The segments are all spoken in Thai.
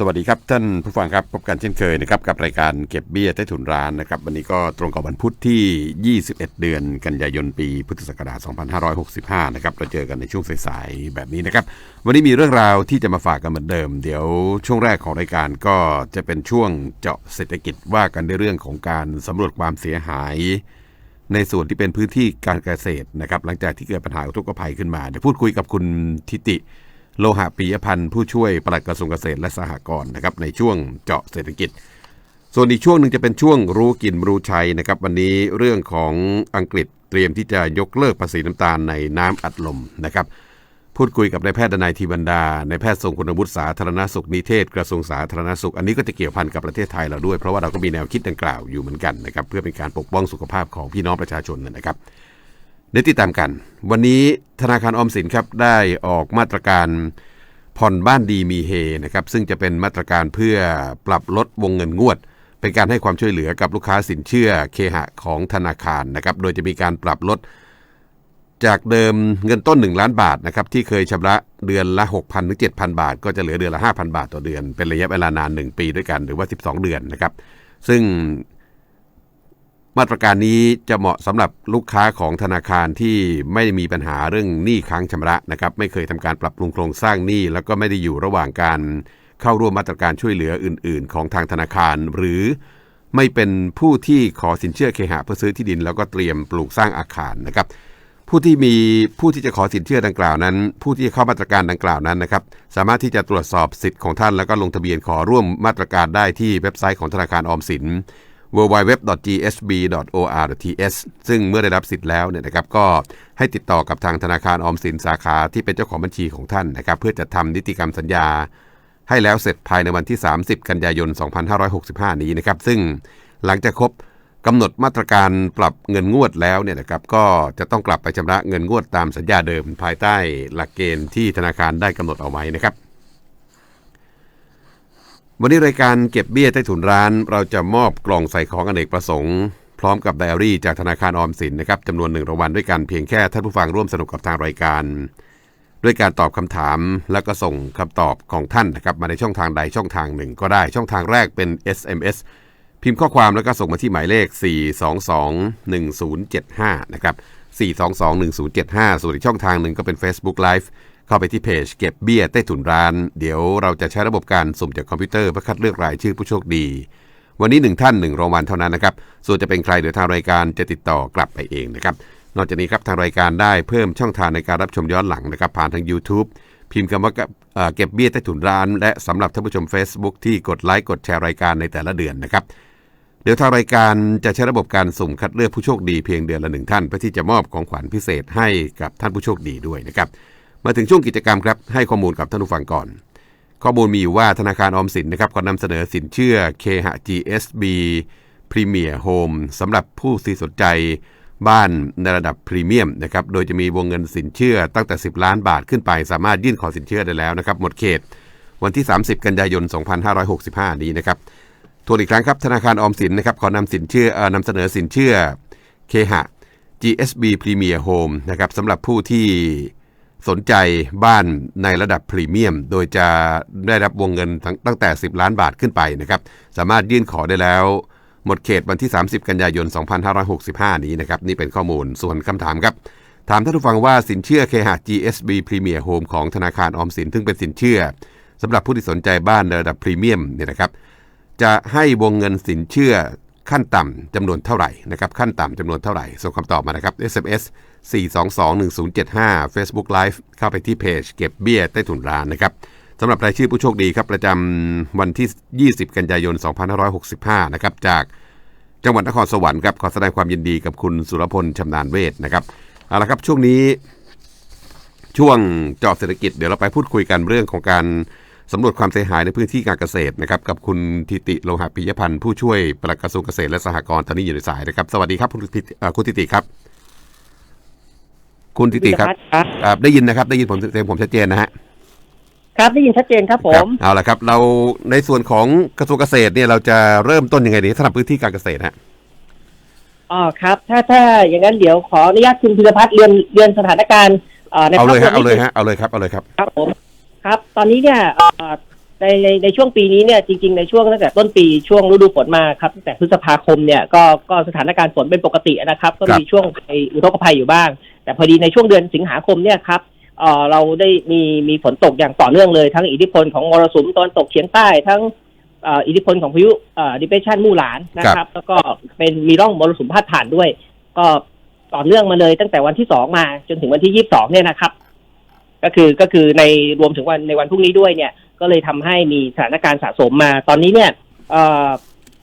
สวัสดีครับท่านผู้ฟังครับพบกันเช่นเคยนะครับกับรายการเก็บเบี้ยใต้ถุนร้านนะครับวันนี้ก็ตรงกับวันพุธที่ 21 เดือนกันยายนปีพุทธศักราช 2565 นะครับเราเจอกันในช่วงสายๆแบบนี้นะครับวันนี้มีเรื่องราวที่จะมาฝากกันเหมือนเดิม เดี๋ยวช่วงแรกของรายการก็จะเป็นช่วงเจาะเศรษฐกิจว่ากันในเรื่องของการสำรวจความเสียหาย ในส่วนที่เป็นพื้นที่การเกษตรนะครับหลังจากที่เกิดปัญหาอุทกภัยขึ้นมาเดี๋ยวพูดคุยกับคุณทิติ โลหะปียพันธ์ผู้ช่วยปลัดกระทรวงเกษตรและสหกรณ์นะครับในช่วงเจาะเศรษฐกิจ ส่วนอีกช่วงหนึ่งจะเป็นช่วงรู้กินรู้ใช้นะครับวันนี้เรื่องของอังกฤษเตรียมที่จะยกเลิกภาษีน้ำตาลในน้ำอัดลมนะครับพูดคุยกับนายแพทย์ดนายทีบรรดา ในแพทย์ทรงคุณวุฒิสาธารณสุขนิเทศ กระทรวงสาธารณสุข อันนี้ก็จะเกี่ยวพันกับประเทศไทยเราด้วย เพราะว่าเราก็มีแนวคิดดังกล่าวอยู่เหมือนกันนะครับ เพื่อเป็นการปกป้องสุขภาพของพี่น้องประชาชนนะครับ ได้ติดตามกัน วันนี้ธนาคารออมสินครับได้ออกมาตรการผ่อนบ้านดีมีเฮนะครับซึ่งจะเป็นมาตรการเพื่อปรับลดวงเงินงวด เป็นการให้ความช่วยเหลือกับลูกค้าสินเชื่อเคหะของธนาคารนะครับโดยจะมีการปรับลด จากเดิมเงินต้น 1 ล้านบาทนะครับที่เคยชำระเดือนละ 6,000ถึง7,000 บาท ก็จะเหลือเดือนละ 5,000 บาทต่อเดือน เป็นระยะเวลานาน 1 ปีด้วยกันหรือว่า 12 เดือนนะครับซึ่ง มาตรการนี้จะเหมาะสำหรับลูกค้าของธนาคารที่ไม่มีปัญหาเรื่องหนี้ค้างชำระนะครับ ไม่เคยทำการปรับปรุงโครงสร้างหนี้แล้วก็ไม่ได้อยู่ระหว่างการเข้าร่วมมาตรการช่วยเหลืออื่น ๆ ของทางธนาคาร หรือไม่เป็นผู้ที่ขอสินเชื่อเคหะเพื่อซื้อที่ดิน แล้วก็เตรียมปลูกสร้างอาคารนะครับ ผู้ที่มีผู้ที่จะขอสินเชื่อดังกล่าวนั้น ผู้ที่จะเข้ามาตรการดังกล่าวนั้นนะครับ สามารถที่จะตรวจสอบสิทธิ์ของท่าน แล้วก็ลงทะเบียนขอร่วมมาตรการได้ที่เว็บไซต์ของธนาคารออมสิน www.gsb.or.th ซึ่งเมื่อได้รับสิทธิ์แล้วเนี่ยนะครับก็ให้ติดต่อกับทางธนาคารออมสินสาขาที่เป็นเจ้าของบัญชีของท่านนะครับเพื่อจะทำนิติกรรมสัญญา ให้แล้วเสร็จภายในวันที่ 30 กันยายน 2565 นี้นะครับซึ่งหลังจากครบกำหนดมาตรการปรับเงินงวดแล้วเนี่ยนะครับก็จะต้องกลับไปชำระเงินงวดตามสัญญาเดิม ภายใต้หลักเกณฑ์ที่ธนาคารได้กำหนดเอาไว้นะครับ วันนี้รายการเก็บเบี้ยใต้ถุนร้าน เราจะมอบกล่องใส่ของอเนกประสงค์ พร้อมกับไดอารี่จากธนาคารออมสินนะครับจำนวนหนึ่งรางวัลด้วยกันเพียงแค่ท่านผู้ฟังร่วมสนุกกับทางรายการ ด้วยการตอบคำถามแล้วก็ส่งคำตอบของท่านนะครับมาในช่องทางใดช่องทางหนึ่งก็ได้ช่องทางแรกเป็น SMS พิมพ์ข้อความแล้วก็ส่งมาที่หมายเลข 4221075 นะครับ 4221075 ส่วนอีกช่องทางหนึ่งก็เป็น Facebook Live เข้าไปที่เพจเก็บเบี้ยใต้ถุนร้าน เดี๋ยวเราจะใช้ระบบการสุ่มจากคอมพิวเตอร์เพื่อคัดเลือกรายชื่อผู้โชคดี วันนี้หนึ่งท่านหนึ่งรางวัลเท่านั้นนะครับ ส่วนจะเป็นใครเดี๋ยวทางรายการจะติดต่อกลับไปเองนะครับ นอกจากนี้ครับทางรายการได้เพิ่มช่องทางในการรับชมย้อนหลังนะครับผ่านทาง YouTube พิมพ์คำว่าเก็บเบี้ยใต้ถุนร้าน และสำหรับท่านผู้ชม Facebook ที่กดไลค์กดแชร์รายการในแต่ละเดือนนะครับเดี๋ยวทางรายการจะใช้ระบบการสุ่มคัดเลือกผู้โชคดีเพียงเดือนละหนึ่งท่านเพื่อที่จะมอบของขวัญพิเศษให้กับท่านผู้โชคดีด้วยนะครับ มาถึงช่วงกิจกรรมครับให้ข้อมูลกับท่านผู้ฟังก่อน ข้อมูลมีอยู่ว่าธนาคารออมสินนะครับก็นำเสนอสินเชื่อเคหะ GSB Premier Home สำหรับผู้ที่สนใจบ้านในระดับพรีเมียมนะครับโดยจะมีวงเงินสินเชื่อตั้งแต่ 10 ล้านบาทขึ้นไป สามารถยื่นขอสินเชื่อได้แล้วนะครับหมดเขต วันที่ 30 กันยายน 2565 นี้นะครับทวนอีกครั้งครับธนาคารออมสินนะครับขอนำสินเชื่อเอ่อนำเสนอสินเชื่อเคหะ GSB Premier Home นะครับสำหรับผู้ที่ สนใจบ้านในระดับพรีเมียม โดยจะได้รับวงเงินตั้งตั้งแต่ 10 ล้านบาทขึ้นไปนะครับ สามารถยื่นขอได้แล้ว หมดเขตวันที่ 30 กันยายน 2565 นี้นะครับ นี่เป็นข้อมูลส่วนคำถามครับ ถามท่านผู้ฟังว่าสินเชื่อเคหะ GSB Premier Home ของธนาคารออมสินซึ่งเป็นสินเชื่อสำหรับผู้ที่สนใจบ้านในระดับพรีเมียมเนี่ยนะครับจะให้วงเงินสินเชื่อ ขั้นต่ำจำนวนเท่าไหร่นะครับขั้นต่ำจำนวนเท่าไหร่ ส่งคำตอบมานะครับ SMS 4221075 Facebook Live เข้าไปที่เพจเก็บเบี้ยใต้ถุนร้านนะครับสำหรับรายชื่อผู้โชคดีครับประจำวันที่ 20 กันยายน 2565 นะครับจากจังหวัดนครสวรรค์ครับขอแสดงความยินดีกับคุณสุรพลชำนาญเวทนะครับเอาละครับช่วงนี้ช่วงเจาะเศรษฐกิจเดี๋ยวเราไปพูดคุยกันเรื่องของการ สำรวจความเสียหายในพื้นที่การเกษตรนะครับกับคุณทิติโลหะปิยพันธ์ผู้ช่วยปลัดกระทรวงเกษตรและสหกรณ์ตอนนี้อยู่ในสายนะครับ สวัสดีครับคุณทิติเอ่อคุณทิติครับ คุณทิติครับครับอ่าได้ยินนะครับได้ยินผมเสียงผมชัดเจนนะฮะครับได้ยินชัดเจนครับผครับมเอาละครับ เราในส่วนของกระทรวงเกษตรเนี่ยเราจะเริ่มต้นยังไงดีสำหรับพื้นที่การเกษตรฮะอ๋อครับ ถ้าถ้าอย่างนั้นเดี๋ยวขออนุญาตคุณพิรพัฒน์เรียนเรียนสถานการณ์เอ่อในเอาเลยภฮะพรวมเอาเลยนิดนึงฮะเอาเลยครับเอาเลยครับครับผม ครับ ตอนนี้เนี่ยเอ่อในในในช่วงปีนี้เนี่ยจริงๆในช่วงตั้งแต่ต้นปีช่วงฤดูฝนมาครับตั้งแต่พฤษภาคมเนี่ยก็ก็สถานการณ์ฝนเป็นปกตินะครับ ก็มีช่วงภัยอุทกภัยอยู่บ้าง แต่พอดีในช่วงเดือนสิงหาคมเนี่ยครับเอ่อเราได้มีมีฝนตกอย่างต่อเนื่องเลย ทั้งอิทธิพลของมรสุมตะวันตกเฉียงใต้ทั้งเอ่ออิทธิพลของพายุเอ่อดิเพชันมู่หลานนะครับ แล้วก็เป็นมีร่องมรสุมพาดผ่านด้วย ก็ต่อเนื่องมาเลยตั้งแต่วันที่สองมาจนถึงวันที่ยี่สิบสองเนี่ยนะครับ ก็คือก็คือในรวมถึงวันในวันพรุ่งนี้ด้วยเนี่ย ก็เลยทำให้มีสถานการณ์สะสมมาตอนนี้เนี่ยเอ่อ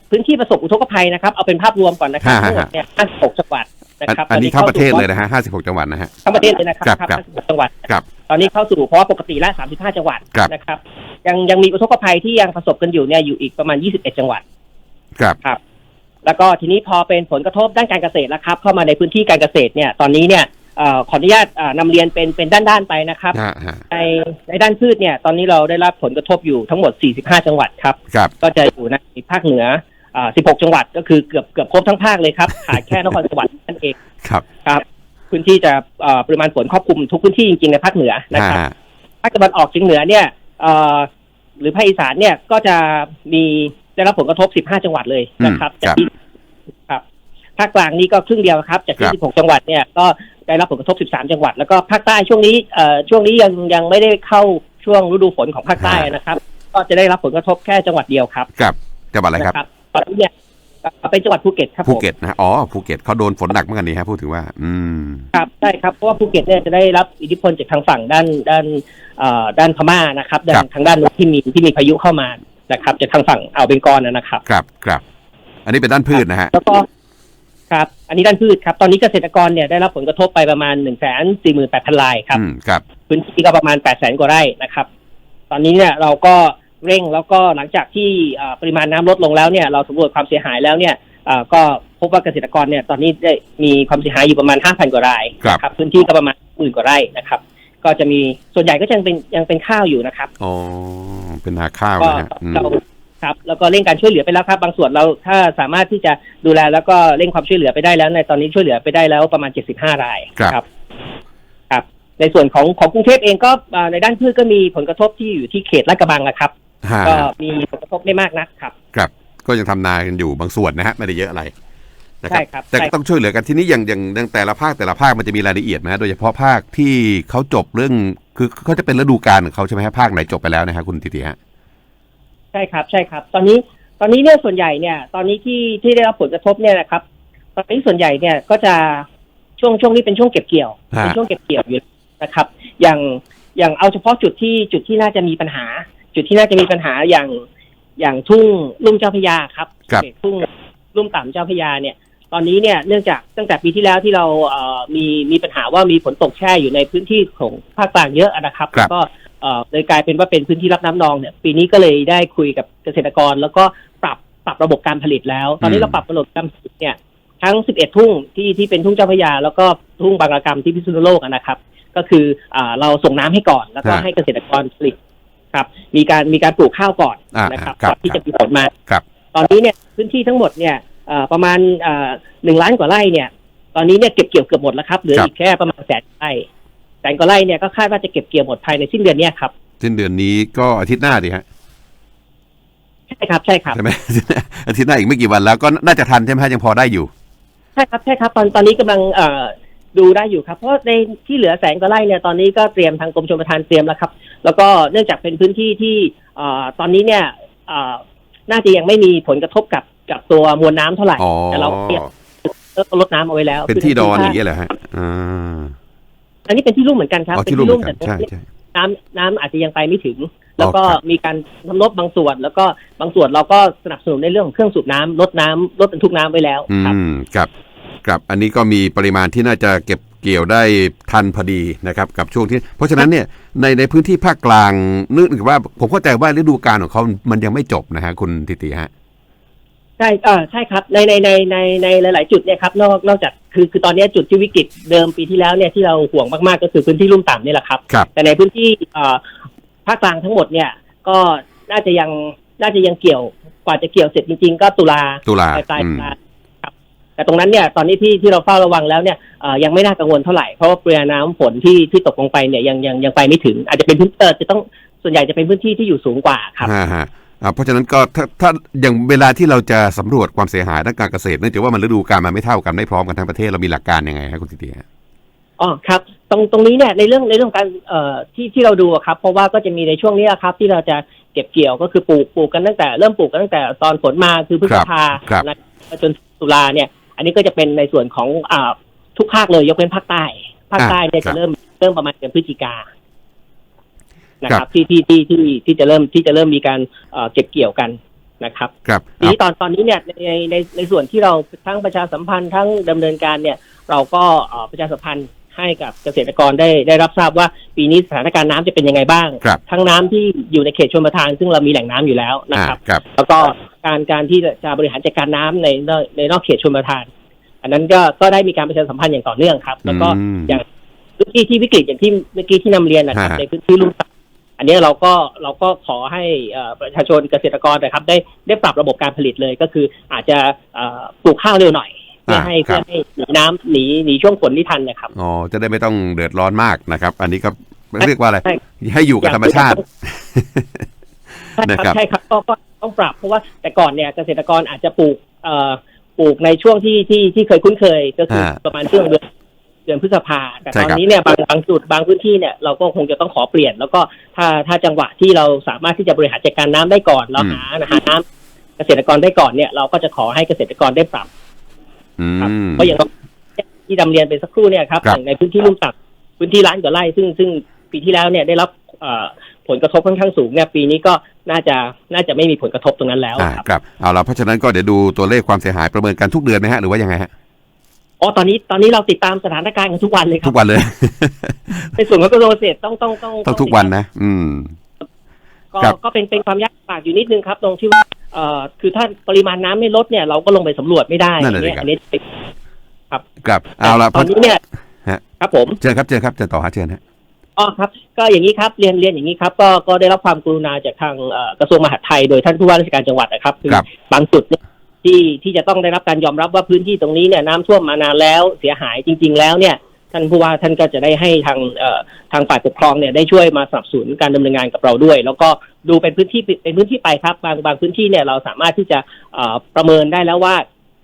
พื้นที่ประสบอุทกภัยนะครับ เอาเป็นภาพรวมก่อนนะครับฮะฮะทั้งหมดเนี่ย56จังหวัดนะอันครับอันนี้ตเข้าประเทศเลยนะฮะห้าสิบหกจังหวัดนะฮะทั้งประเทศเลยนะครับครับครับครับ56จังหวัดครับตอนนี้เข้าสู่เพราะว่าปกติละ35 จังหวัดครับนะครับ ยังยังมีอุทกภัยที่ยังประสบกันอยู่เนี่ยอยู่อีกประมาณ 21 จังหวัดครับ แล้วก็ทีนี้พอเป็นผลกระทบด้านการเกษตรแล้วครับ เข้ามาในพื้นที่การเกษตรเนี่ยตอนนี้เนี่ย เอ่อขออนุญาตอ่านำเรียนเป็นเป็นด้านๆไปนะครับ ฮะฮะในในด้านพืชเนี่ยตอนนี้เราได้รับผลกระทบอยู่ทั้งหมด 45 จังหวัดครับ ครับ ก็จะอยู่ในภาคเหนืออ่า16 จังหวัดก็คือเกือบเกือบครบทั้งภาคเลยครับ ขาดแค่นครสวรรค์นั่นเองครับครับ พื้นที่จะเอ่อปริมาณฝนครอบคลุมทุกพื้นที่จริงๆในภาคเหนือนะฮะครับฮะภาคตะวันออกเฉียงเหนือเนี่ยเอ่อหรือภาคอีสานเนี่ยก็จะมีได้รับผลกระทบ 15 จังหวัดเลยนะครับอืมครับจากที่ครับ ภาคกลางนี่ก็ครึ่งเดียวครับ จากครับที่16 จังหวัดเนี่ยก็ ได้รับผลกระทบ 13 จังหวัด แล้วก็ภาคใต้ช่วงนี้เอ่อช่วงนี้ยังยังไม่ได้เข้าช่วงฤดูฝนของภาคใต้นะครับ ก็จะได้รับผลกระทบแค่จังหวัดเดียวครับครับจังหวัดอะไรครับนะตอนนี้เนี่ยเอ่อเป็นจังหวัดภูเก็ตครับผมภูเก็ตนะฮะอ๋อภูเก็ตเขาโดนฝนหนักเหมือนกันนี่ฮะพูดถึงว่า อืมครับใช่ครับเพราะว่าภูเก็ตเนี่ยจะได้รับอิทธิพลจากทางฝั่งด้านด้านเอ่อด้านพม่านะครับด้าครันบทางด้านนู้นที่มีที่มีพายุเข้ามานะครับจากทางฝั่งอ่าวเบงกอลนะนะครับ ครับครับ อันนี้เป็นด้านพืชนะฮะแล้วก็ ครับ อันนี้ด้านพืชครับ ตอนนี้เกษตรกรเนี่ยได้รับผลกระทบไปประมาณหนึ่งแสนสี่หมื่นแปดพันรายครับ อืมครับ พื้นที่ก็ประมาณแปดแสนกว่าไร่นะครับ ตอนนี้เนี่ยเราก็เร่งแล้วก็หลังจากที่เอ่อปริมาณน้ำลดลงแล้วเนี่ยเราสำรวจความเสียหายแล้วเนี่ยเอ่อก็พบว่าเกษตรกรเนี่ยตอนนี้ได้มีความเสียหายอยู่ประมาณห้าพันกว่ารายครับ นะพื้นที่ก็ประมาณหมื่นกว่าไร่นะครับ ก็จะมีส่วนใหญ่ก็ยังเป็นยังเป็นข้าวอยู่นะครับ อ๋อเป็นนาข้าวก็นะฮะอืมเรา ครับแล้วก็เร่งการช่วยเหลือไปแล้วครับ บางส่วนเราถ้าสามารถที่จะดูแลแล้วก็เร่งความช่วยเหลือไปได้แล้ว ในตอนนี้ช่วยเหลือไปได้แล้วประมาณ 75 รายครับครับครับในส่วนของของกรุงเทพเองก็อ่าในด้านพืชก็มีผลกระทบที่อยู่ที่เขตลาดกระบังนะครับฮะก็มีผลกระทบไม่มากนักครับ ครับ ก็ยังทำนากันอยู่บางส่วนนะฮะไม่ได้เยอะอะไรนะใช่ครับแต่ใช่ก็ต้องช่วยเหลือกันที่นี่อย่างอย่างอย่างแต่ละภาคแต่ละภาคมันจะมีรายละเอียดไหมฮะโดยเฉพาะภาคที่เขาจบเรื่องคือเขาจะเป็นฤดูกาลของเขาใช่ไหมฮะภาคไหนจบไปแล้วนะฮะคุณติติฮะ ใช่ครับใช่ครับ ตอนนี้ตอนนี้เนี่ยส่วนใหญ่เนี่ย ตอนนี้ที่ที่ได้รับผลกระทบเนี่ยนะครับ ตอนนี้ส่วนใหญ่เนี่ยก็จะช่วงช่วงนี้เป็นช่วงเก็บเกี่ยวฮะเป็นช่วงเก็บเกี่ยวอยู่นะครับ อย่างอย่างเอาเฉพาะจุดที่จุดที่น่าจะมีปัญหา จุดที่น่าจะมีปัญหาอย่างอย่างทุ่งลุ่มเจ้าพระยาครับครับเขตทุ่งลุ่มต่ำเจ้าพระยาเนี่ย ตอนนี้เนี่ยเนื่องจากตั้งแต่ปีที่แล้วที่เราเอ่อมีมีปัญหาว่ามีฝนตกแช่อยู่ในพื้นที่ของภาคกลางเยอะนะครับครับแล้วก็ เอ่อเลยกลายเป็นว่าเป็นพื้นที่รับน้ำนองเนี่ยปีนี้ก็เลยได้คุยกับเกษตรกร แล้วก็ปรับปรับระบบการผลิตแล้ว ตอนนี้อืมเราปรับระบบการผลิตเนี่ยทั้ง 11 ทุ่งที่ที่เป็นทุ่งเจ้าพระยา แล้วก็ทุ่งบางระกรรมที่พิษณุโลกอะนะครับ ก็คืออ่าเราส่งน้ำให้ก่อน แล้วก็ให้เกษตรกรผลิตครับ มีการมีการปลูกข้าวก่อนอ่านะครับครับก่อนที่จะมีผลมาครับตอนนี้เนี่ยพื้นที่ทั้งหมดเนี่ยเอ่อประมาณหนึ่งล้านกว่าไร่เนี่ย ตอนนี้เนี่ยเก็บเกี่ยวเกือบหมดแล้วครับเหลือครับอีกแค่ประมาณแสนไร่ แสนกว่าไร่เนี่ยก็คาดว่าจะเก็บเกี่ยวหมดภายในสิ้นเดือนเนี้ครับสิ้นเดือนนี้ก็อาทิตย์หน้าดิฮะใช่ครับใช่ครับใช่ไหม อาทิตย์หน้าอีกไม่กี่วันแล้วก็น่าจะทันใช่ไหมฮะยังพอได้อยู่ ใช่ครับใช่ครับ ตอนตอนนี้กำลังเอ่อดูได้อยู่ครับ เพราะในที่เหลือแสงกว่าไร่เนี่ยตอนนี้ก็เตรียมทางกรมชลประทานเตรียมแล้วครับ แล้วก็เนื่องจากเป็นพื้นที่ที่เอ่อตอนนี้เนี่ยเอ่อน่าจะยังไม่มีผลกระทบกับกับตัวมวลน้ำเท่าไหร่อ๋อแต่เราเตรียมลดน้ำเอาไว้แล้วเป็นที่ดอนคือย่างเงี้ยเหรอฮะอ่า อันนี้เป็นที่รุ่มเหมือนกันครับ อ๋อเป็นที่รุ่มเหมือนกันแต่ใช่ใช่ น้ำน้ำอาจจะยังไปไม่ถึง แล้วก็อ๋อครับ มีการทำลบบางส่วน แล้วก็บางส่วนเราก็สนับสนุนในเรื่องของเครื่องสูบน้ำลดน้ำลดบรรทุกน้ำไว้แล้วอืครับ มครับครับอันนี้ก็มีปริมาณที่น่าจะเก็บเกี่ยวได้ทันพอดีนะครับกับช่วงที่ เพราะฉะนั้นเนี่ยในในพื้นที่ภาคกลางนึกถึงว่าผมเข้าใจว่าฤดูกาลของเขามันยังไม่จบนะฮะคุณติติฮะ ใช่เออใช่ครับในในในในในหลาย ๆ จุดเนี่ยครับนอกนอกจากคือคือตอนนี้จุดที่วิกฤตเดิมปีที่แล้วเนี่ยที่เราห่วงมาก ๆ ก็คือพื้นที่ลุ่มต่ำนี่แหละครับ ครับ แต่ในพื้นที่เอ่อภาคกลางทั้งหมดเนี่ย ก็น่าจะยังน่าจะยังเกี่ยวกว่าจะเกี่ยวเสร็จจริง ๆ ก็ตุลาตุลาปลายปลายอืม ตุลาครับ แต่ตรงนั้นเนี่ยตอนนี้ที่ที่เราเฝ้าระวังแล้วเนี่ยเอ่อยังไม่น่ากังวลเท่าไหร่เพราะว่าปริมาณน้ำฝนที่ที่ตกลงไปเนี่ยยังยังยังไปไม่ถึง อาจจะเป็นพื้นเออจะต้องส่วนใหญ่จะเป็นพื้นที่ที่อยู่สูงกว่าครับ ฮะฮะอ่า เพราะฉะนั้นก็ถ้าถ้าอย่างเวลาที่เราจะสำรวจความเสียหายด้านการเกษตรเนื่องจากว่ามันฤดูกาลมันไม่เท่ากันไม่พร้อมกันทั้งประเทศเรามีหลักการยังไงครับคุณทิติฮะอ๋อครับ ตรงตรงนี้เนี่ยในเรื่องในเรื่องของการเอ่อที่ที่เราดูอะครับ เพราะว่าก็จะมีในช่วงนี้อะครับ ที่เราจะเก็บเกี่ยวก็คือปลูกปลูกกันตั้งแต่เริ่มปลูกกันตั้งแต่ตอนฝนมาคือพฤษภาครับนะจนตุลาเนี่ย อันนี้ก็จะเป็นในส่วนของอ่าทุกภาคเลยยกเว้นภาคใต้ภาคใต้เนี่ยครัจะบเริ่มเริ่มประมาณเดือนพฤศจิกา นะคครัรับบที่ที่ที่ที่ที่จะเริ่มที่จะเริ่มมีการเอ่อเก็บเกี่ยวกันนะครับครับทีนี้ตอนตอนนี้เนี่ยในในในส่วนที่เราทั้งประชาสัมพันธ์ทั้งดำเนินการเนี่ย เราก็เอ่อประชาสัมพันธ์ให้กับเกษตรกรได้ได้รับทราบว่าปีนี้สถานการณ์น้ำจะเป็นยังไงบ้างครับทั้งน้ำที่อยู่ในเขตชลประทาน ซึ่งเรามีแหล่งน้ำอยู่แล้วนะอ่าครับครับ แล้วก็การการที่จะบริหารจัดการน้ำในในในนอกเขตชลประทาน อันนั้นก็ก็ได้มีการประชาสัมพันธ์อย่างต่อเนื่องครับ แล้วก็อืมอย่างพื้นที่ที่วิกฤตอย่างที่เมื่อกี้ที่นำเรียนนะครับฮะในพื้นที่ลุ่มต่ำ อันนี้เราก็เราก็ขอให้เอ่อประชาชนเกษตรกรนะครับ ได้ได้ปรับระบบการผลิตเลยก็คืออาจจะเอ่อปลูกข้าวเร็วหน่อยเพื่อให้อ่าครัเพื่อบให้หนีน้ำหนีหนีช่วงฝนที่ทันนะครับอ๋อจะได้ไม่ต้องเดือดร้อนมากนะครับ อันนี้ก็เรียกว่าอะไรใช่ให้อยู่กับธรรมชาติใช่คนะครัรับบใช่ครับก็ก็ต้องปรับเพราะว่าแต่ก่อนเนี่ยเกษตรกรอาจจะปลูกเอ่อปลูกในช่วงที่ที่ที่เคยคุ้นเคยก็คือฮะประมาณช่วงเดือน เดือนพฤษภาแต่ใช่ตอนครับนี้เนี่ยบางบางจุดบางพื้นที่เนี่ยเราก็คงจะต้องขอเปลี่ยน แล้วก็ถ้าถ้าจังหวะที่เราสามารถที่จะบริหารจัดการน้ำได้ก่อนเราหาหาน้ำเกษตรกรได้ก่อนเนี่ยเราก็จะขอให้เกษตรกรได้ปรับอืครับมเพราะอย่างที่ดำเรียนไปสักครู่เนี่ยครับครับอย่างในพื้นที่ลุ่มต่ำพื้นที่ล้านกว่าไร่ซึ่งซึ่งปีที่แล้วเนี่ยได้รับเอ่อผลกระทบค่อนข้างสูงเนี่ยปีนี้ก็น่าจะน่าจะไม่มีผลกระทบตรงนั้นแล้วอ่าครับครับเอาละเพราะฉะนั้นก็เดี๋ยวดูตัวเลขความเสียหายประเมินกันทุกเดือนไหมฮะหรือว่ายังไงฮะ อ๋อตอนนี้ตอนนี้เราติดตามสถานการณ์กันทุกวันเลยครัทุบกวันเลย ในส่วนของกระทรวงเกษตรต้องต้องต้องต้องทุกวันนะ อืม ก็ครับ ก็เป็นเป็นความยากลำบากอยู่นิดนึงครับ ตรงที่ว่าเอ่อคือถ้าปริมาณน้ำไม่ลดเนี่ย เราก็ลงไปสำรวจไม่ได้นั่นแหละสิเนี่ยครับ อันนี้ครับเอาละตอนนี้เนี่ยฮะ ครับผมเชิญครับเชิญครับเชิญต่อฮะเชิญฮะ อ๋อครับก็อย่างนี้ครับเรียนเรียนอย่างนี้ครับก็ก็ได้รับความกรุณาจากทางเอ่อกระทรวงมหาดไทยโดยท่านผู้ว่าราชการจังหวัดนะครับคือครับ บางจุดเนี่ย ที่ที่จะต้องได้รับการยอมรับว่าพื้นที่ตรงนี้เนี่ยน้ำท่วมมานานแล้วเสียหายจริง ๆ แล้วเนี่ยท่านผู้ว่าท่านก็จะได้ให้ทางเอ่อทางฝ่ายปกครองเนี่ยได้ช่วยมาสนับสนุนการดำเนินงานกับเราด้วย แล้วก็ดูเป็นพื้นที่เป็นพื้นที่ไปครับบางบางพื้นที่เนี่ยเราสามารถที่จะเอ่อประเมินได้แล้วว่า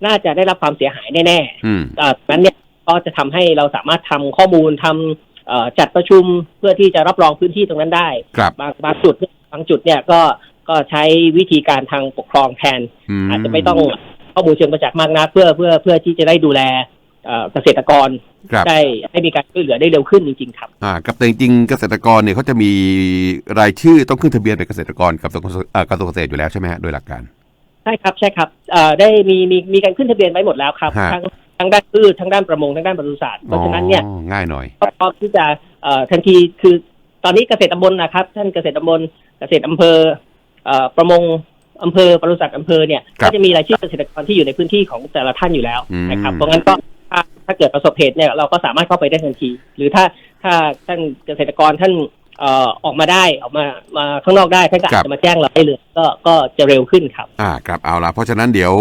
น่าจะได้รับความเสียหายแน่ๆอืมเอ่อนั้นเนี่ยก็จะทำให้เราสามารถทำข้อมูลทำเอ่อจัดประชุมเพื่อที่จะรับรองพื้นที่ตรงนั้นได้ครับบางบางจุดเนี่ยบางจุดเนี่ยก็ ก็ใช้วิธีการทางปกครองแทนมอาจจะไม่ต้องข้อมูลเชิงประจักษ์มากนักเพื่อเพื่อเพื่อที่จะได้ดูแลเอ่อเกษตรกรครับได้ให้มีการช่วยเหลือได้เร็วขึ้นจริงๆครับอ่ากับแต่จริงๆเกษตรกรเนี่ยเขาจะมีรายชื่อต้องขึ้นทะเบียนเป็นเกษตรกรกับกระทรวงเอ่อกระทรวงเกษตรอยู่แล้วใช่ไหมฮะโดยหลักการใช่ครับใช่ครับเอ่อได้มีมีมีการขึ้นทะเบียนไว้หมดแล้วครับฮะทั้งทั้งด้านพืชทั้งด้านประมงทั้งด้านปศุสัตว์เพราะฉะนั้นเนี่ยอ๋อง่ายหน่อยก็พร้อมที่จะเอ่อทันทีคือตอนนี้เกษตรตำบลนะครับ ท่านเกษตรตำบลเกษตรอำเภอเอ่อ ประมงอำเภอปศุสัตว์อำเภอเนี่ยครับก็จะมีรายชื่อเกษตรกรที่อยู่ในพื้นที่ของแต่ละท่านอยู่แล้วอืมนะครับเพราะงั้นก็ถ้าถ้าเกิดประสบเหตุเนี่ยเราก็สามารถเข้าไปได้ทันที หรือถ้าถ้าท่านเกษตรกรท่านเอ่อออกมาได้ออกมามาข้างนอกได้ท่านก็อาจจะมาแจ้งเราได้เลยก็ก็จะเร็วขึ้นครับอ่าครับเอาละเพราะฉะนั้นเดี๋ยว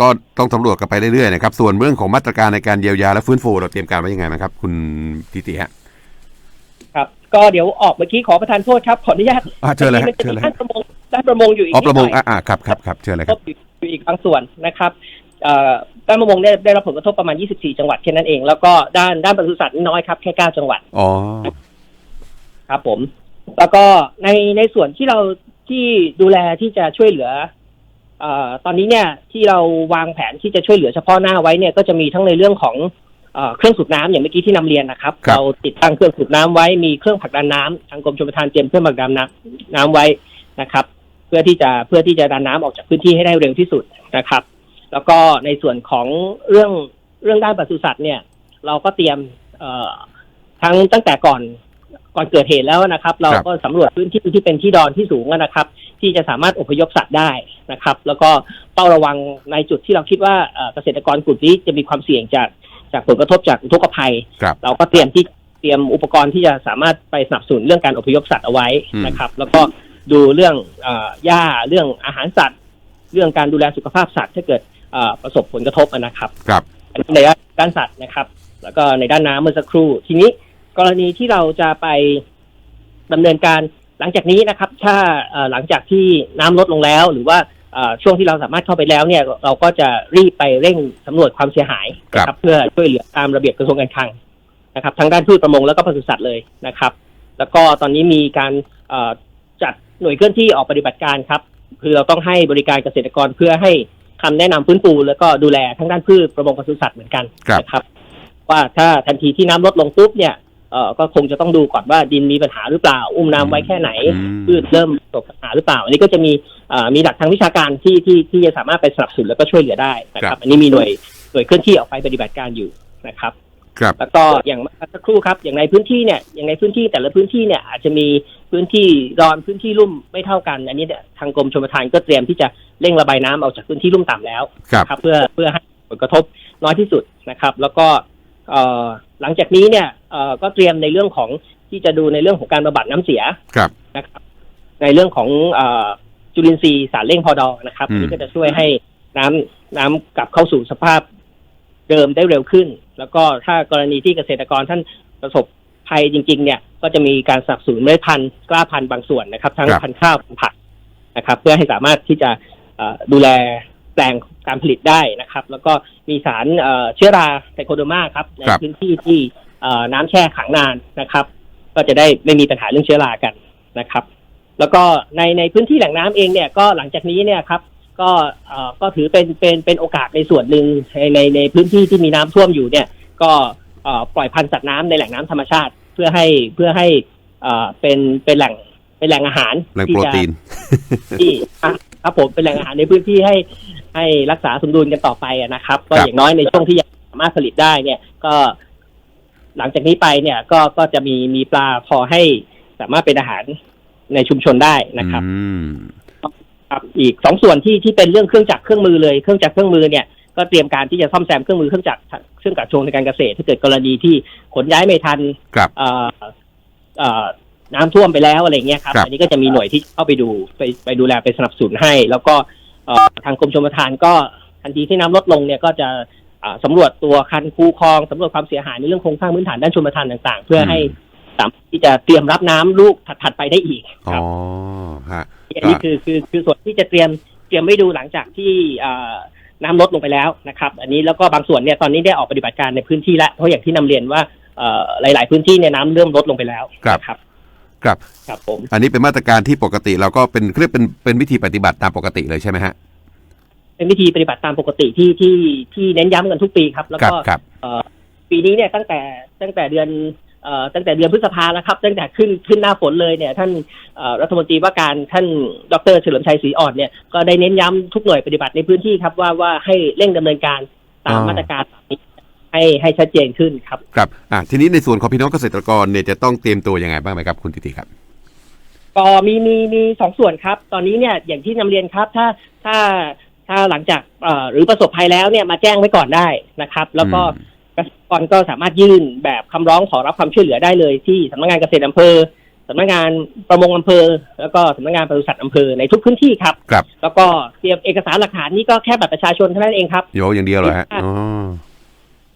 ก็ต้องสำรวจกันไปเรื่อยๆนะครับส่วนเรื่องของมาตรการในการเยียวยาและฟื้นฟูเราเตรียมการไว้ยังไงบ้างครับ คุณทิติฮะครับ ก็เดี๋ยวออกเมื่อกี้ขอประทานโทษครับ ขออนุญาตอ่าเชิญเลยฮะมันจะเชิญมีเลยด้าฮะนประมงด้านประมงอยู่อีกอ๋อประมงนิดหน่อยอ่าอ่าครับครับครับเชิญเลยคกรับระทบอยู่อีกบางส่วนนะครับเอ่อด้านประมงได้ได้รับผลกระทบประมาณ 24 จังหวัดแค่นั้นเอง แล้วก็ด้านด้านปศุสัตว์น้อยครับ แค่ 9 จังหวัด อ๋อ ครับผม แล้วก็ในในส่วนที่เราที่ดูแลที่จะช่วยเหลือเอ่อตอนนี้เนี่ยที่เราวางแผนที่จะช่วยเหลือเฉพาะหน้าไว้เนี่ยก็จะมีทั้งในเรื่องของ เอ่อเครื่องสูบน้ำอย่างเมื่อกี้ที่นำเรียนนะครับครับ เราติดตั้งเครื่องสูบน้ำไว้มีเครื่องผลักดันน้ำทางกรมชลประทานเตรียมเครื่องผลักดันน้ำน้ำไว้นะครับ เพื่อที่จะเพื่อที่จะดันน้ำออกจากพื้นที่ให้ได้เร็วที่สุดนะครับ แล้วก็ในส่วนของเรื่องเรื่องด้านปศุสัตว์เนี่ย เราก็เตรียมเอ่อทั้งตั้งแต่ก่อนก่อนเกิดเหตุแล้วนะครับ เราก็สำรวจพื้นที่ที่เป็นที่ดอนที่สูงนะครับ ที่จะสามารถอพยพสัตว์ได้นะครับ แล้วก็เฝ้าระวังในจุดที่เราคิดว่าเอ่อเกษตรกรกลุ่มนี้จะมีความเสี่ยงจาก จากผลกระทบจากอุทกภัย ครับเราก็เตรียมที่เตรียมอุปกรณ์ที่จะสามารถไปสนับสนุนเรื่องการอพยพสัตว์เอาไว้นะครับ แล้วก็ดูเรื่องเอ่อหญ้าเรื่องอาหารสัตว์ เรื่องการดูแลสุขภาพสัตว์ถ้าเกิดเอ่อประสบผลกระทบอะนะครับ ครับ อันนี้ในด้านสัตว์นะครับ แล้วก็ในด้านน้ำเมื่อสักครู่ ทีนี้กรณีที่เราจะไปดำเนินการหลังจากนี้นะครับ ถ้าเอ่อหลังจากที่น้ำลดลงแล้ว หรือว่าเอ่อ ช่วงที่เราสามารถเข้าไปแล้วเนี่ยเราก็จะรีบไปเร่งสำรวจความเสียหายนะครับ เพื่อช่วยเหลือตามระเบียบกระทรวงการคลังนะครับทั้งด้านพืชประมงแล้วก็ปศุสัตว์เลยนะครับ แล้วก็ตอนนี้มีการเอ่อจัดหน่วยเคลื่อนที่ออกปฏิบัติการครับคือเราต้องให้บริการเกษตรกรเพื่อให้คำแนะนำฟื้นฟูแล้วก็ดูแลทั้งด้านพืชประมงปศุสัตว์เหมือนกันครับนะครับ ว่าถ้าทันทีที่น้ำลดลงปุ๊บเนี่ย เอ่อก็คงจะต้องดูก่อนว่าดินมีปัญหาหรือเปล่า อุ้มน้ำไว้แค่ไหนอืมพืชเริ่มประสบปัญหาหรือเปล่า อันนี้ก็จะมีเอ่อมีหลักทางวิชาการที่ที่ที่จะสามารถไปสนับสนุนแล้วก็ช่วยเหลือได้นะคครัรับบอันนี้มีหน่วยหน่วยเคลื่อนที่ออกไปปฏิบัติการอยู่นะครับครับแล้วก็อย่างเมื่อสักครู่ครับ อย่างในพื้นที่เนี่ยอย่างในพื้นที่แต่ละพื้นที่เนี่ยอาจจะมีพื้นที่รอนพื้นที่ลุ่มไม่เท่ากัน อันนี้เนี่ยทางกรมชลประทานก็เตรียมที่จะเร่งระบายน้ำออกจากพื้นที่ลุ่มต่ำแล้วครับนะครับ เพื่อเพื่อให้ผลกระทบน้อยที่สุดนะครับ แล้วก็เอ่อ หลังจากนี้เนี่ยเอ่อก็เตรียมในเรื่องของที่จะดูในเรื่องของการบำบัดน้ำเสียครับนะครับ ในเรื่องของเอ่อจุลินทรีย์สารเร่งพอดอนะครับอืมอันนี้ก็จะช่วยให้น้ำน้ำกลับเข้าสู่สภาพเดิมได้เร็วขึ้น แล้วก็ถ้ากรณีที่เกษตรกรท่านประสบภัยจริง ๆ เนี่ย ก็จะมีการสนับสนุนเมล็ดพันธุ์กล้าพันธุ์บางส่วนนะครับ ทั้งครับพันธุ์ข้าวพันธุ์ผักนะครับ เพื่อให้สามารถที่จะเอ่อดูแล แปลงการผลิตได้นะครับ แล้วก็มีสารเอ่อเชื้อราไทโคโดมาครับในครับพื้นที่ที่เอ่อน้ำแช่ขังนานนะครับ ก็จะได้ไม่มีปัญหาเรื่องเชื้อรากันนะครับ แล้วก็ในในพื้นที่แหล่งน้ำเองเนี่ยก็หลังจากนี้เนี่ยครับก็เอ่อก็ถือเป็นเป็นเป็นโอกาสในส่วนหนึ่งในในในพื้นที่ที่มีน้ำท่วมอยู่เนี่ย ก็เอ่อปล่อยพันธุ์สัตว์น้ำในแหล่งน้ำธรรมชาติ เพื่อให้เพื่อให้เอ่อเป็นเป็นแหล่งเป็นแหล่งอาหารแหล่งที่โปรจะตีนที่อะ ครับผมเป็นแหล่งอาหารในพื้นที่ให้ให้รักษาสมดุลกันต่อไปอะนะครับ ก็ครับอย่างน้อยในช่วงที่ยังสามารถผลิตได้เนี่ย ก็ หลังจากนี้ไปเนี่ย ก็ก็จะมีมีปลาพอให้สามารถเป็นอาหารในชุมชนได้นะครับอืมครับอีกสองส่วนที่ที่เป็นเรื่องเครื่องจักรเครื่องมือเลยเครื่องจักรเครื่องมือเนี่ยก็เตรียมการที่จะซ่อมแซมเครื่องมือเครื่องจักรเครื่องจักรชงในการเกษตร ถ้าเกิดกรณีที่ขนย้ายไม่ทันครับเอ่อเอ่อ น้ำท่วมไปแล้วอะไรเงี้ยครับครับอันนี้ก็จะมีหน่วยที่เข้าไปดูไปไปดูแลไปสนับสนุนให้ แล้วก็เอ่อทางกรมชลประทานก็ทันทีที่น้ำลดลงเนี่ยก็จะอ่าสำรวจตัวคันคูคลองสำรวจความเสียหายในเรื่องโครงสร้างพื้นฐานด้านชลประทานต่าง ๆ เพื่อให้สามารถที่จะเตรียมรับน้ำลูกถัดๆไปได้อีกอ๋คอรับฮะอันนี้คือคือคือส่วนที่จะเตรียมเตรียมไว้ดูหลังจากที่เอ่อน้ำลดลงไปแล้วนะครับ อันนี้แล้วก็บางส่วนเนี่ยตอนนี้ได้ออกปฏิบัติการในพื้นที่แล้วเพราะอย่างที่นำเรียนว่าเอ่อหลาย ๆ พื้นที่เนี่ยน้ำเริ่มลดลงไปแล้วครับนะ ครับครับ ครับผม อันนี้เป็นมาตรการที่ปกติเราก็เป็นเรียกเป็นเป็นวิธีปฏิบัติตามปกติเลยใช่ไหมฮะ เป็นวิธีปฏิบัติตามปกติที่ที่ที่เน้นย้ำกันทุกปีครับ แล้วครับก็ครับเอ่อปีนี้เนี่ยตั้งแต่ตั้งแต่เดือนเอ่อตั้งแต่เดือนพฤษภาแล้วครับ ตั้งแต่ขึ้นขึ้นหน้าฝนเลยเนี่ย ท่านเอ่อรัฐมนตรีว่าการท่านดรเฉลิมชัยศรีอ่อนเนี่ยก็ได้เน้นย้ำทุกหน่วยปฏิบัติในพื้นที่ครับว่าว่าให้เร่งดำเนินการตามมาตรการเหล่านี้ ให้ให้ชัดเจนขึ้นครับ ครับอะทีนี้ในส่วนของพี่น้องเกษตรกรเนี่ยจะต้องเตรียมตัวยังไงบ้างไหมครับคุณติติครับก็มีมีมีสองส่วนครับ ตอนนี้เนี่ยอย่างที่นำเรียนครับ ถ้าถ้าถ้าหลังจากเอ่อหรือประสบภัยแล้วเนี่ยมาแจ้งไว้ก่อนได้นะครับ แล้วก็อืมเกษตรกรก็สามารถยื่นแบบคำร้องขอรับความช่วยเหลือได้เลยที่สำนักงานเกษตรอำเภอสำนักงานประมงอำเภอ แล้วก็สำนักงานปศุสัตว์อำเภอในทุกพื้นที่ครับครับ แล้วก็เตรียมเอกสารหลักฐานนี่ก็แค่บัตรประชาชนเท่านั้นเองครับโยอย่างเดียวเหรอฮะ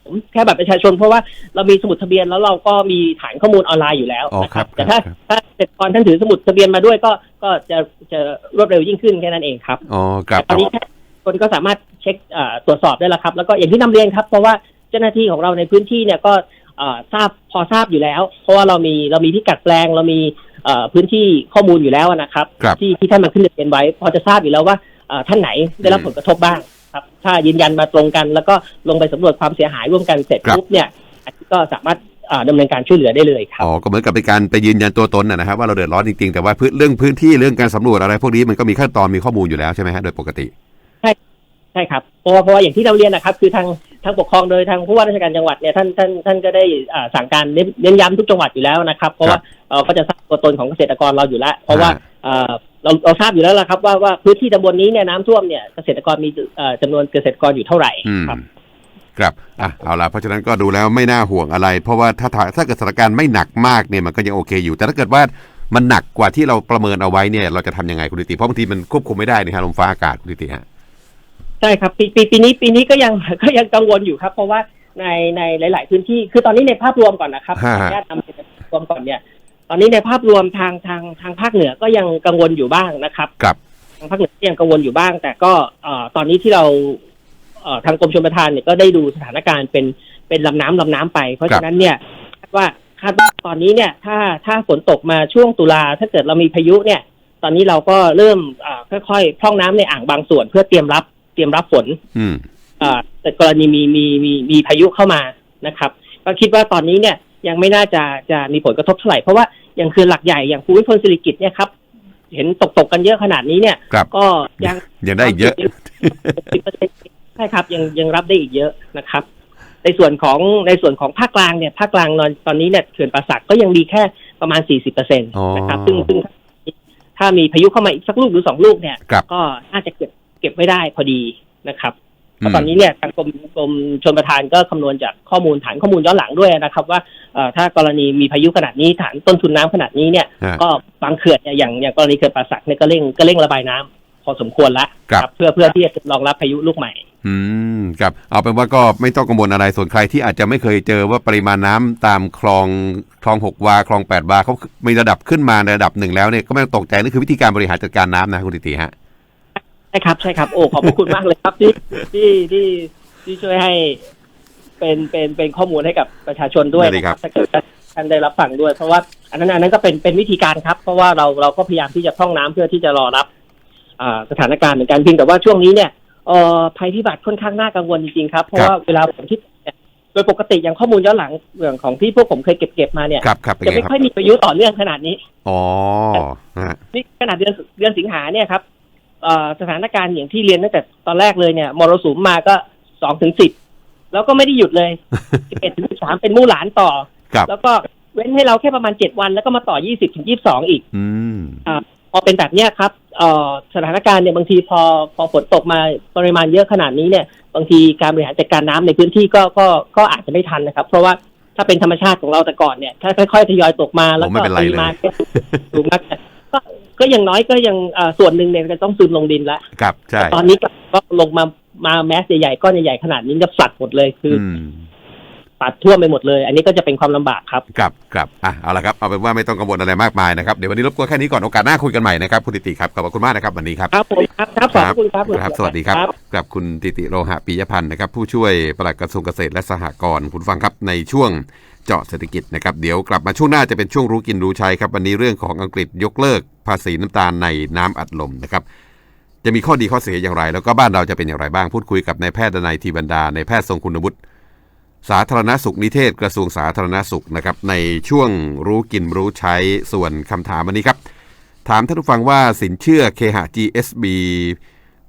อ๋อแค่บัตรประชาชน เพราะว่าเรามีสมุดทะเบียนแล้วเราก็มีฐานข้อมูลออนไลน์อยู่แล้วอ๋อนะคครัรับบแต่ถ้าครับ ถ้าเกษตรกรท่านถือสมุดทะเบียนมาด้วยก็ก็จะจะรวดเร็วยิ่งขึ้นแค่นั้นเองครับ อ๋อครับตอนนี้แค่คนก็สามารถเช็คเอ่อตรวจสอบได้แล้วครับ แล้วก็อย่างที่นำเรียนครับ เพราะว่าเจ้าหน้าที่ของเราในพื้นที่เนี่ยก็เอ่อทราบพอทราบอยู่แล้ว เพราะว่าเรามีเรามีพิกัดแปลงเรามีเอ่อพื้นที่ข้อมูลอยู่แล้วนะครับ ครับ ที่ที่ท่านมาขึ้นทะเบียนไว้ พอจะทราบอยู่แล้วว่าเอ่อท่านไหนได้รับอืมผลกระทบบ้าง ครับถ้ายืนยันมาตรงกัน แล้วก็ลงไปสำรวจความเสียหายร่วมกันเสร็จครับปุ๊บเนี่ยอันนี้ก็สามารถเอ่อดำเนินการช่วยเหลือได้เลยครับอ๋อก็เหมือนกับเป็นการไปยืนยันตัวตนนะนะครับว่าเราเดือดร้อนจริงๆ แต่ว่าพื้นเรื่องพื้นที่เรื่องการสำรวจอะไรพวกนี้มันก็มีขั้นตอนมีข้อมูลอยู่แล้วใช่ไหมฮะโดยปกติใช่ครับเพราะว่าเพราะว่าอย่างที่เราเรียนนะครับ คือทางทางปกครองโดยทางผู้ว่าราชการจังหวัดเนี่ยท่านท่านท่านก็ได้อ่าสั่งการเน้นเน้นย้ำทุกจังหวัดอยู่แล้วนะครับ เพราะว่าเอ่อก็จะทราบตัวตนของเกษตรกรเราอยู่แล้ว เพราะว่า เอ่อเราเราทราบอยู่แล้วละครับว่าว่าพื้นที่ตำบลนี้เนี่ยน้ำท่วมเนี่ยเกษตรกรมีเอ่อจำนวนเกษตรกรอยู่เท่าไหร่อืมครับครับอะเอาละเพราะฉะนั้นก็ดูแล้วไม่น่าห่วงอะไร เพราะว่าถ้าถ้าถ้าเกิดสถานการณ์ไม่หนักมากเนี่ยมันก็ยังโอเคอยู่ แต่ถ้าเกิดว่ามันหนักกว่าที่เราประเมินเอาไว้เนี่ยเราจะทำยังไงคุณติติเพราะบางทีมันควบคุมไม่ได้นะครับลมฟ้าอากาศคุณติติฮะใช่ครับปีปีปีนี้ปีนี้ก็ยังก็ยังกังวลอยู่ครับ เพราะว่าในในหลาย ๆ พื้นที่คือตอนนี้ในภาพรวมก่อนนะครับขอฮะอนุญาตนำเป็นภาพรวมก่อนเนี่ย ตอนนี้ในภาพรวมทางทางทางภาคเหนือก็ยังกังวลอยู่บ้างนะครับครับทางภาคเหนือก็ยังกังวลอยู่บ้าง แต่ก็เอ่อตอนนี้ที่เราเอ่อทางกรมชลประทานเนี่ยก็ได้ดูสถานการณ์เป็นเป็นลำน้ำลำน้ำไป เพราะฉะนั้นเนี่ยคาดว่าคาดว่าตอนนี้เนี่ยถ้าถ้าฝนตกมาช่วงตุลาถ้าเกิดเรามีพายุเนี่ย ตอนนี้เราก็เริ่มเอ่อค่อยๆพร่องน้ำในอ่างบางส่วน เพื่อเตรียมรับเตรียมรับฝน อืมเอ่อแต่กรณีมีมีมีมีพายุเข้ามานะครับ ก็คิดว่าตอนนี้เนี่ย ยังไม่น่าจะจะมีผลกระทบเท่าไหร่ เพราะว่าอย่างคือหลักใหญ่อย่างภูมิพลสิริกิตเนี่ยครับเห็นตกตกๆกันเยอะขนาดนี้เนี่ยครับก็ยังยังได้อีกเยอะใช่ครับยังยังรับได้อีกเยอะนะครับ ในส่วนของในส่วนของภาคกลางเนี่ยภาคกลางนอนตอนนี้เนี่ยเขื่อนป่าสักก็ยังมีแค่ประมาณ40เปอร์เซ็นต์อ๋อนะครับซึ่งซึ่งถ้ามีพายุเข้ามาอีกสักลูกหรือสองลูกเนี่ยครับก็น่าจะเก็บเก็บไว้ได้พอดีนะครับ อืมตอนนี้เนี่ยทางกรมกรมชนประทานก็คำนวณจากข้อมูลฐานข้อมูลย้อนหลังด้วยนะครับ ว่าเอ่อถ้ากรณีมีพายุขนาดนี้ฐานต้นทุนน้ำขนาดนี้เนี่ยฮะก็บางเขื่อนเนี่ยอย่างอย่างกรณีเขื่อนป่าสักเนี่ยก็เร่งก็เร่งระบายน้ำพอสมควรละครับเพื่อเพื่อที่จะรองรับพายุลูกใหม่ อืมครับเอาเป็นว่าก็ไม่ต้องกังวลอะไรส่วนใครที่อาจจะไม่เคยเจอว่าปริมาณน้ำตามคลองคลองหกวาคลองแปดวาเขามีระดับขึ้นมาในระดับหนึ่งแล้วเนี่ยก็ไม่ต้องตกใจนี่คือวิธีการบริหารจัดการน้ำนะคุณติติฮะ ใช่ครับใช่ครับ โอ้ขอบพระคุณมากเลยครับที่ที่ที่ที่ช่วยให้เป็นเป็นเป็นข้อมูลให้กับประชาชนด้วยได้ครับถ้าเกิดท่านได้รับฟังด้วย เพราะว่าอันนั้นอันนั้นก็เป็นเป็นวิธีการครับ เพราะว่าเราเราก็พยายามที่จะพร่องน้ำเพื่อที่จะรอรับอ่าสถานการณ์เหมือนกันเพียงแต่ว่าช่วงนี้เนี่ยเอ่อภัยพิบัติค่อนข้างน่ากังวลจริงๆครับ เพราะว่าเวลาฝนที่ตกเนี่ยโดยปกติอย่างข้อมูลย้อนหลังเรื่องของที่พวกผมเคยเก็บเก็บมาเนี่ยครับครับเป็นจะไงไม่คค่รัอบยมีพายุต่อเนื่องขนาดนี้อ๋อฮะนี่ขนาดเดือนเดือนสิงหาเนี่ยครับเอ่อ สถานการณ์อย่างที่เรียนตั้งแต่ตอนแรกเลยเนี่ยมรสุมมาก็สองถึงสิบแล้วก็ไม่ได้หยุดเลยสิบเอ็ดถึงสิบสามเป็นมู่หลานต่อครับแล้วก็เว้นให้เราแค่ประมาณเจ็ดวันแล้วก็มาต่อยี่สิบถึงยี่สิบสองอีกอืมพอเป็นแบบเนี้ยครับเอ่อสถานการณ์เนี่ยบางทีพอพอฝนตกมาปริมาณเยอะขนาดนี้เนี่ย บางทีการบริหารจัดการน้ำในพื้นที่ก็ก็ก็อาจจะไม่ทันนะครับ เพราะว่าถ้าเป็นธรรมชาติของเราแต่ก่อนเนี่ย ถ้าค่อยๆทยอยตกมาแล้วโอ้ไม่ก็เป็นไรปเลยริมาณสูงมาก ก็ก็ยังน้อยก็ยังเอ่อส่วนหนึ่งเนี่ยจะต้องซึมลงดินแล้วครับใช่ตอนนี้ก็ก็ลงมามาแมสใหญ่ๆก้อนใหญ่ๆขนาดนี้จะสัดหมดเลยคืออือมปัดท่วมไปหมดเลย อันนี้ก็จะเป็นความลำบากครับครับครับอะเอาละครับเอาเป็นว่าไม่ต้องกังวลอะไรมากมายนะครับเดี๋ยววันนี้รบกวนแค่นี้ก่อนโอกาสหน้าคุยกันใหม่นะครับคุณติติครับขอบคุณมากนะครับวันนี้ครับครับผมครับครับขอบคุณครับครับ สวัสดีครับกับคุณติติโลหะปิยพันธ์นะครับ ผู้ช่วยปลัดกระทรวงเกษตรและสหกรณ์คุณฟังครับในช่วง เจาะเศรษฐกิจนะครับ เดี๋ยวกลับมาช่วงหน้าจะเป็นช่วงรู้กินรู้ใช้ครับ วันนี้เรื่องของอังกฤษยกเลิกภาษีน้ำตาลในน้ำอัดลมนะครับ จะมีข้อดีข้อเสียอย่างไร แล้วก็บ้านเราจะเป็นอย่างไรบ้างพูดคุยกับนายแพทย์ดนัยทีบรรดาในแพทย์ทรงคุณวุฒิสาธารณสุขนิเทศกระทรวงสาธารณสุขนะครับในช่วงรู้กินรู้ใช้ส่วนคำถามวันนี้ครับ ถามท่านผู้ฟังว่าสินเชื่อเคหะ GSB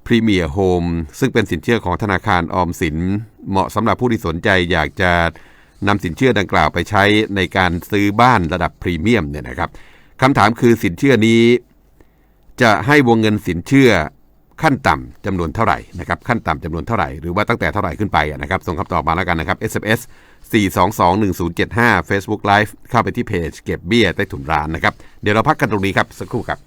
พรีเมียร์โฮมซึ่งเป็นสินเชื่อของธนาคารออมสิน เหมาะสำหรับผู้ที่สนใจอยากจะ นำสินเชื่อดังกล่าวไปใช้ในการซื้อบ้านระดับพรีเมียมเนี่ยนะครับคำถามคือสินเชื่อนี้ จะให้วงเงินสินเชื่อขั้นต่ำจำนวนเท่าไหร่นะครับขั้นต่ำจำนวนเท่าไหร่หรือว่าตั้งแต่เท่าไหร่ขึ้นไปนะครับส่งคำตอบมาแล้วกันนะครับ SMS 4221075 Facebook Live เข้าไปที่เพจเก็บเบี้ยใต้ถุนร้านนะครับ เดี๋ยวเราพักกันตรงนี้ครับ สักครู่ครับ